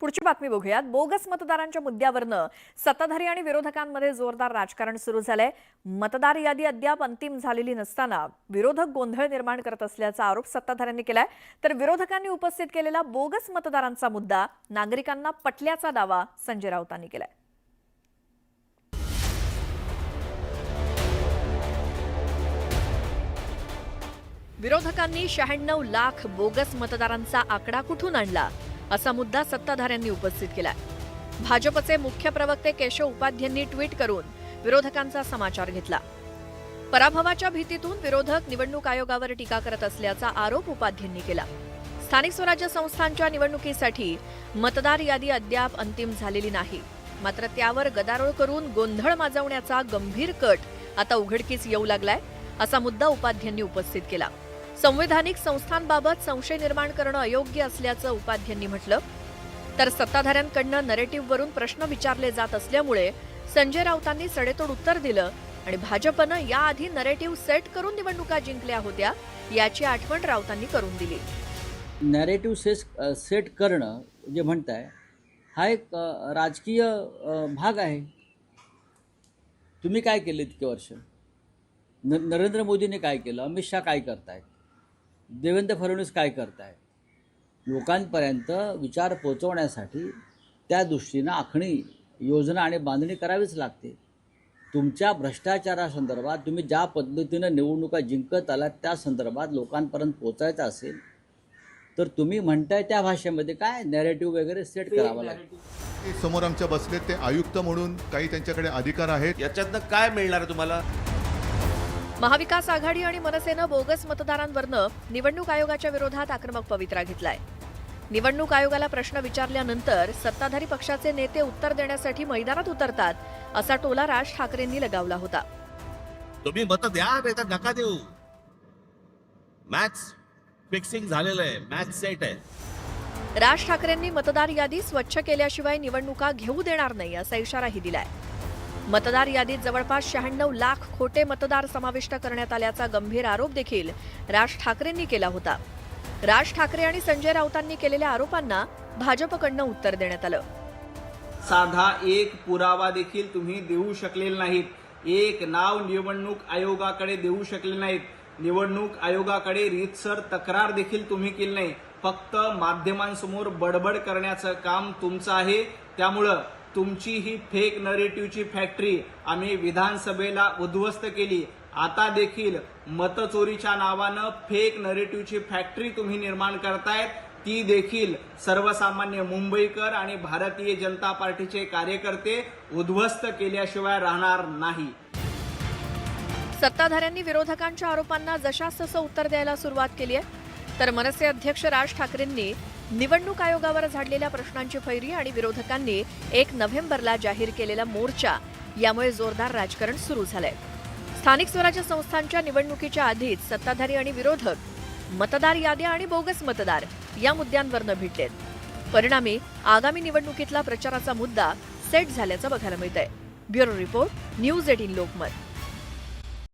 पुढची बातमी बघूयात. बोगस मतदारांच्या मुद्द्यावरनं सत्ताधारी आणि विरोधकांमध्ये जोरदार राजकारण सुरू झालंय. मतदार यादी अद्याप अंतिम झालेली नसताना विरोधक गोंधळ निर्माण करत असल्याचा आरोप सत्ताधाऱ्यांनी केलाय. तर विरोधकांनी उपस्थित केलेला बोगस मतदारांचा मुद्दा नागरिकांना पटल्याचा दावा संजय राऊतांनी केलाय. विरोधकांनी शहाण्णव लाख बोगस मतदारांचा आकडा कुठून आणला? असा मुद्दा सत्ताधाऱ्यांनी उपस्थित केलाय. भाजपचे मुख्य प्रवक्ते केशव उपाध्यांनी ट्विट करून विरोधकांचा समाचार घेतला. पराभवाच्या भीतीतून विरोधक निवडणूक आयोगावर टीका करत असल्याचा आरोप उपाध्यांनी केला. स्थानिक स्वराज्य संस्थांच्या निवडणुकीसाठी मतदार यादी अद्याप अंतिम झालेली नाही. मात्र त्यावर गदारोळ करून गोंधळ माजवण्याचा गंभीर कट आता उघडकीस येऊ लागलाय असा मुद्दा उपाध्यांनी उपस्थित केला. संवैधानिक संस्थांबाबत संशय निर्माण करणं अयोग्य असल्याचं उपाध्यांनी म्हटलं. तर सत्ताधाऱ्यांकडनं नरेटिव्हवरून प्रश्न विचारले जात असल्यामुळे संजय राऊतांनी सडेतोड उत्तर दिलं आणि भाजपनं याआधी नरेटिव्ह सेट करून निवडणुका जिंकल्या होत्या याची आठवण राऊतांनी करून दिली. नॅरेटिव्ह सेस सेट करणं जे म्हणताय हा एक राजकीय भाग आहे. तुम्ही काय केले इतके वर्ष? न नरेंद्र मोदीने काय केलं? अमित शहा काय करतायत? देवेंद्र फडणवीस काय करतायत लोकांपर्यंत विचार पोचवण्यासाठी त्या दृष्टीनं आखणी योजना आणि बांधणी करावीच लागते. तुमच्या भ्रष्टाचारासंदर्भात तुम्ही ज्या पद्धतीनं निवडणुका जिंकत आलात त्या संदर्भात लोकांपर्यंत पोचायचं असेल तर तुम्ही म्हणताय त्या भाषेमध्ये काय? नॅरेटिव्ह वगैरे सेट करावं लागेल. समोर आमच्या बसलेत ते आयुक्त म्हणून काही त्यांच्याकडे अधिकार आहेत. याच्यातनं काय मिळणार आहे तुम्हाला? महाविकास आघाडी आणि मनसेनं बोगस मतदारांवरनं निवडणूक आयोगाच्या विरोधात आक्रमक पवित्रा घेतलाय. निवडणूक आयोगाला प्रश्न विचारल्यानंतर सत्ताधारी पक्षाचे नेते उत्तर देण्यासाठी मैदानात उतरतात असा टोला राज ठाकरेंनी लगावला होता. तुम्ही मत द्या नका देऊ. मॅच फिक्सिंग झालेलं आहे मॅच सेट आहे. राज ठाकरेंनी मतदार यादी स्वच्छ केल्याशिवाय निवडणुका घेऊ देणार नाही असा इशाराही दिलाय. मतदार यादीत जवळपास शहाण्णव लाख खोटे मतदार समाविष्ट करण्यात आल्याचा गंभीर आरोप देखील राज ठाकरेंनी केला होता. राज ठाकरे आणि संजय राऊतांनी केलेल्या आरोपांना भाजपकडनं उत्तर देण्यात आलं. साधा एक पुरावा देखील तुम्ही देऊ शकलेले नाहीत. एक नाव निवडणूक आयोगाकडे देऊ शकले नाहीत. निवडणूक आयोगाकडे रीतसर तक्रार देखील तुम्ही केली नाही. फक्त माध्यमांसमोर बडबड करण्याचं काम तुमचं आहे. त्यामुळं तुमची ही फेक नरेटिव्हची फॅक्टरी आम्ही विधानसभेला उद्ध्वस्त केली. आता देखील मतचोरीच्या नावानं फेक नरेटिव्हची फॅक्टरी तुम्ही निर्माण करतायत ती देखील सर्वसामान्य मुंबईकर आणि भारतीय जनता पार्टीचे कार्यकर्ते उद्ध्वस्त केल्याशिवाय राहणार नाही. सत्ताधाऱ्यांनी विरोधकांच्या आरोपांना जशास तसं उत्तर द्यायला सुरुवात केली आहे. तर मनसे अध्यक्ष राज ठाकरेंनी निवडणूक आयोगावर झाडलेल्या प्रश्नांची फैरी आणि विरोधकांनी एक नोव्हेंबरला जाहीर केलेला मोर्चा. यामुळे जोरदार राजकारण सुरू झालंय. स्थानिक स्वराज्य संस्थांच्या निवडणुकीच्या आधीच सत्ताधारी आणि विरोधक मतदार याद्या आणि बोगस मतदार या मुद्द्यांवरनं भिडलेत परिणामी आगामी निवडणुकीतला प्रचाराचा मुद्दा सेट झाल्याचं बघायला मिळतंय. Bureau report news eighteen Lokmat.